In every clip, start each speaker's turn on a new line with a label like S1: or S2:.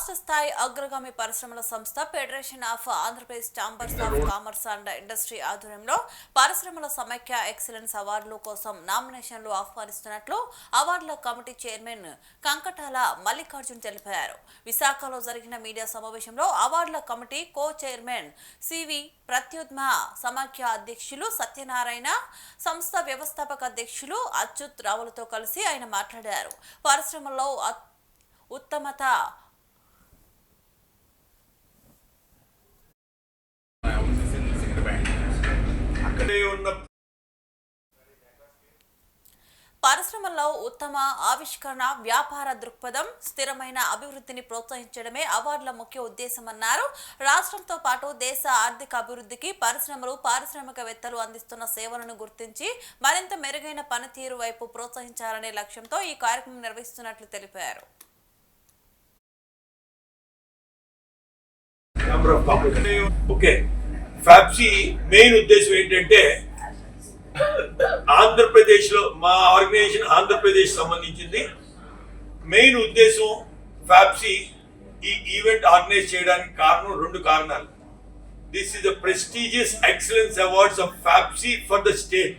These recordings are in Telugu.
S1: రాష్ట్ర స్థాయి అగ్రగామి పరిశ్రమల సంస్థ federation of Andhra Pradesh chambers of commerce and industry ఆధ్వర్యంలో పరిశ్రమల సమైక్య ఎక్సలెన్స్ అవార్డుల కోసం నామినేషన్లు ఆహ్వానిస్తున్నట్లు అవార్డుల కమిటీ చైర్మన్ కంకటాల మల్లికార్జున్ తెలిపారు. విశాఖలో జరిగిన మీడియా సమావేశంలో అవార్డుల కమిటీ కో చైర్మన్ సివి ప్రత్యుద్మ సమాఖ్య అధ్యక్షులు సత్యనారాయణ సంస్థ వ్యవస్థాపక అధ్యక్షులు అచ్యుత్ రావులతో కలిసి ఆయన మాట్లాడారు. పరిశ్రమల్లో ఉత్తమత
S2: ఉన్న
S1: పరిశ్రమల్లో ఉత్తమ ఆవిష్కరణ వ్యాపార దృక్పథం స్థిరమైన అభివృద్ధిని ప్రోత్సహించడమే అవార్డుల ముఖ్య ఉద్దేశమన్నారు. రాష్ట్రంతో పాటు దేశ ఆర్థిక అభివృద్ధికి పరిశ్రమలు పారిశ్రామికవేత్తలు అందిస్తున్న సేవలను గుర్తించి మరింత మెరుగైన పనితీరు వైపు ప్రోత్సహించాలనే లక్ష్యంతో ఈ కార్యక్రమం నిర్వహిస్తున్నట్లు తెలిపారు.
S2: ఓకే ఫ్యాప్సీ మెయిన్ ఉద్దేశం ఏంటంటే ఆంధ్రప్రదేశ్లో మా ఆర్గనైజేషన్ ఆంధ్రప్రదేశ్ సంబంధించింది. మెయిన్ ఉద్దేశం ఫ్యాప్సీ ఈ ఈవెంట్ ఆర్గనైజ్ చేయడానికి కారణం రెండు కారణాలు. This is the prestigious excellence awards of FAPCCI for the state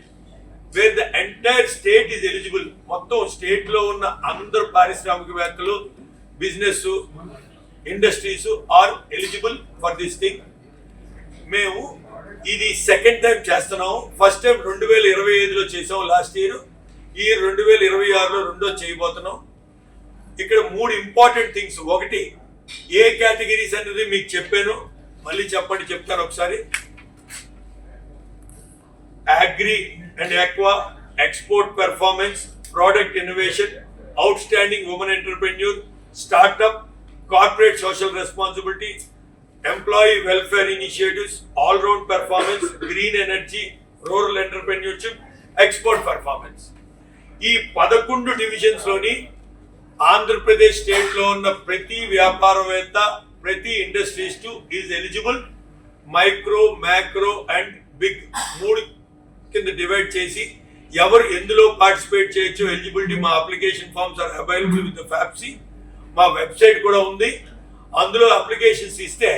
S2: where the entire state is eligible మొత్తం స్టేట్లో ఉన్న అందరు పారిశ్రామికవేత్తలు business industries are eligible for this thing మేము ఇది సెకండ్ టైం చేస్తున్నాం. ఫస్ట్ టైం రెండు వేల ఇరవై ఐదులో చేసాం లాస్ట్ ఇయర్ ఈ రెండు వేల ఇరవై ఆరులో రెండో చేయబోతున్నాం. ఇక్కడ మూడు ఇంపార్టెంట్ థింగ్స్ ఒకటి ఏ కేటగిరీస్ అనేది మీకు చెప్పాను. మళ్ళీ చెప్పండి చెప్తాను ఒకసారి. Agri and aqua export performance product innovation outstanding women entrepreneur startup corporate social responsibility employee welfare initiatives all round performance green energy rural entrepreneurship export performance ఈ పదకొండు డివిజన్స్లోని ఆంధ్రప్రదేశ్ స్టేట్లో ఉన్న ప్రతి వ్యాపారవేత్త ప్రతి industries is eligible micro macro and big మూడు కింద డివైడ్ చేసి ఎవరు ఎందులో పార్టిసిపేట్ చేయొచ్చు ఎలిజిబిలిటీ మా application forms are available with FAPCCI మా వెబ్సైట్ కూడా ఉంది. అందులో అప్లికేషన్స్ ఇస్తే